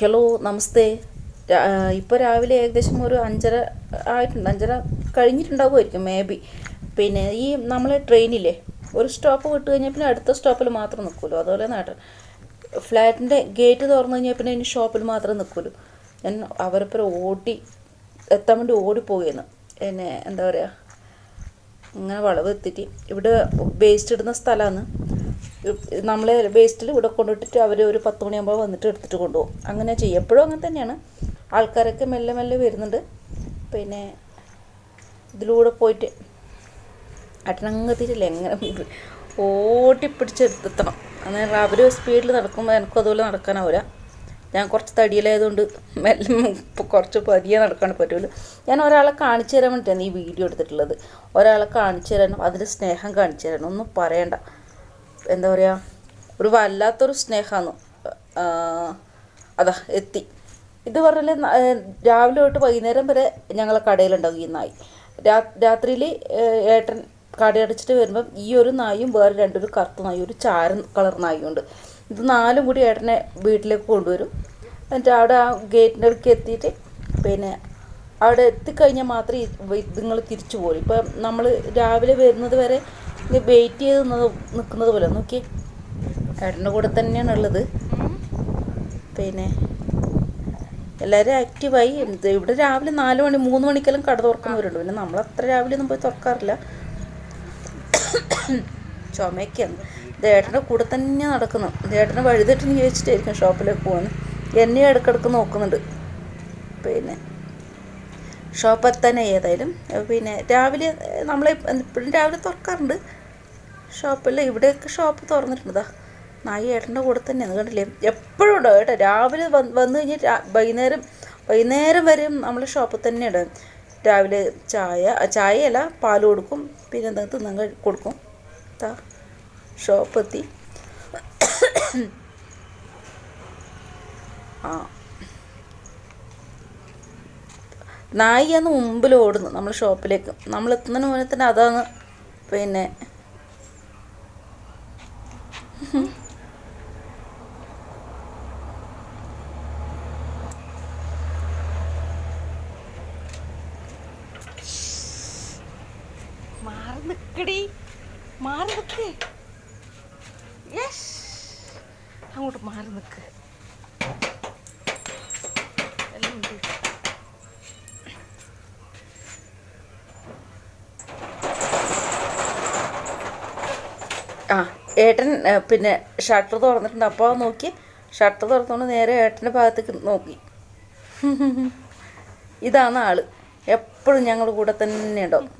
Hello നമസ്തേ. ഇപ്പോൾ രാവിലെ ഏകദേശം ഒരു അഞ്ചര ആയിട്ടുണ്ട്. അഞ്ചര കഴിഞ്ഞിട്ടുണ്ടാവുമായിരിക്കും മേ ബി പിന്നെ ഈ നമ്മളെ ട്രെയിനില്ലേ ഒരു സ്റ്റോപ്പ് വിട്ട് കഴിഞ്ഞാൽ പിന്നെ അടുത്ത സ്റ്റോപ്പിൽ മാത്രം നിൽക്കുമല്ലോ. അതുപോലെ നാട്ടിൽ ഫ്ലാറ്റിന്റെ ഗേറ്റ് തുറന്നു കഴിഞ്ഞാൽ പിന്നെ ഇനി ഷോപ്പിൽ മാത്രം നിൽക്കുമല്ലോ. ഞാൻ അവരപ്പുറം ഓടി എത്താൻ വേണ്ടി ഓടിപ്പോവുകയാണ് എന്നെ എന്താ പറയുക ഇങ്ങനെ വളവ് എത്തിയിട്ട് ഇവിടെ വേസ്റ്റ് ഇടുന്ന സ്ഥലമാണ്. നമ്മളെ വേസ്റ്റിൽ ഇവിടെ കൊണ്ടിട്ടിട്ട് അവർ ഒരു പത്ത് മണിയാകുമ്പോൾ വന്നിട്ട് എടുത്തിട്ട് കൊണ്ടുപോകും. അങ്ങനെ ചെയ്യും. എപ്പോഴും അങ്ങനെ തന്നെയാണ്. ആൾക്കാരൊക്കെ മെല്ലെ മെല്ലെ വരുന്നുണ്ട്. പിന്നെ ഇതിലൂടെ പോയിട്ട് അട്ടനങ്ങത്തിരില്ല എങ്ങനെ ഓട്ടിപ്പിടിച്ചെടുത്തെത്തണം അന്നേരം അവർ സ്പീഡിൽ നടക്കുമ്പോൾ എനിക്കും അതുപോലെ നടക്കാനാവില്ല ഞാൻ കുറച്ച് തടിയിലായതുകൊണ്ട് മെല്ലെ കുറച്ച് പതിയെ നടക്കാൻ പറ്റുമല്ലോ ഞാൻ ഒരാളെ കാണിച്ചു തരാൻ വേണ്ടിയിട്ടാണ് ഈ വീഡിയോ എടുത്തിട്ടുള്ളത്. ഒരാളെ കാണിച്ചു തരാനും അതിന്റെ സ്നേഹം കാണിച്ചു തരാനും ഒന്നും പറയണ്ട. എന്താ പറയുക ഒരു വല്ലാത്തൊരു സ്നേഹമാണ് അതാ എത്തി. ഇത് പറഞ്ഞാൽ രാവിലെ തൊട്ട് വൈകുന്നേരം വരെ ഞങ്ങളെ കടയിലുണ്ടാവും ഈ നായി. രാത്രിയിൽ ഏട്ടൻ കടയടച്ചിട്ട് വരുമ്പം ഈ ഒരു നായും വേറെ രണ്ടൊരു കറുത്ത നായും ഒരു ചാര കളർ നായുണ്ട്. ഇത് നാലും കൂടി ഏട്ടനെ വീട്ടിലേക്ക് കൊണ്ടുവരും. എന്നിട്ട് അവിടെ ആ ഗേറ്റിന്റെ അടുക്ക് എത്തിയിട്ട് പിന്നെ അവിടെ എത്തിക്കഴിഞ്ഞാൽ മാത്രമേ നിങ്ങൾ തിരിച്ചു പോകും ഇപ്പം നമ്മൾ രാവിലെ വരുന്നത് വരെ ഇത് വെയിറ്റ് ചെയ്ത് നിൽക്കുന്നത് പോലെ. നോക്കി. ഏട്ടന്റെ കൂടെ തന്നെയാണ് ഉള്ളത്. പിന്നെ എല്ലാവരും ആക്റ്റീവായി ഇവിടെ രാവിലെ നാല് മണി മൂന്ന് മണിക്കെല്ലാം കട തുറക്കുന്നവരുണ്ട്. പിന്നെ നമ്മൾ അത്ര രാവിലെ ഒന്നും പോയി തുറക്കാറില്ല. ചുമയൊക്കെയാണ്. ദേട്ടന്റെ കൂടെ തന്നെ നടക്കുന്നു. ദേട്ടനെ വഴുതിട്ടെന്ന് ചോദിച്ചിട്ടായിരിക്കും ഷോപ്പിലേക്ക് പോകുന്നത് എന്നെ ഇടക്കിടക്ക് നോക്കുന്നുണ്ട്. പിന്നെ ഷോപ്പ് എത്താനായി ഏതായാലും. പിന്നെ രാവിലെ നമ്മളെ എപ്പോഴും രാവിലെ തുറക്കാറുണ്ട്. ഷോപ്പിൽ ഇവിടെയൊക്കെ ഷോപ്പ് തുറന്നിട്ടുണ്ട് നായി ഏട്ടന്റെ കൂടെ തന്നെയാണ് കണ്ടില്ലേ? എപ്പോഴും ഉണ്ടോ കേട്ടോ? രാവിലെ വന്ന് രാ- വൈകുന്നേരം വൈകുന്നേരം വരെയും നമ്മൾ ഷോപ്പിൽ തന്നെയാണ്. രാവിലെ ചായ ചായയല്ല പാൽ കൊടുക്കും. പിന്നെ എന്താ തിന്നാൻ കൊടുക്കും. താ ഷോപ്പ് എത്തി. ആ. നായിയാണ് മുമ്പിൽ ഓടുന്നു നമ്മൾ ഷോപ്പിലേക്ക്. നമ്മൾ എത്തുന്നതിന് മുന്നേ തന്നെ അതാണ് പിന്നെ മാറി നിക്കടി മാറി നിക്ക് യെസ്. അങ്ങോട്ട് മാറി നിക്ക് ആ. ഏട്ടൻ പിന്നെ ഷട്ടർ തുറന്നിട്ടുണ്ട്. അപ്പോൾ നോക്കി. ഷട്ടർ തുറന്നുകൊണ്ട് നേരെ ഏട്ടന്റെ ഭാഗത്തേക്ക് നോക്കി. ഇതാണ് ആൾ. എപ്പോഴും ഞങ്ങളുടെ കൂടെ തന്നെ ഉണ്ടാവും.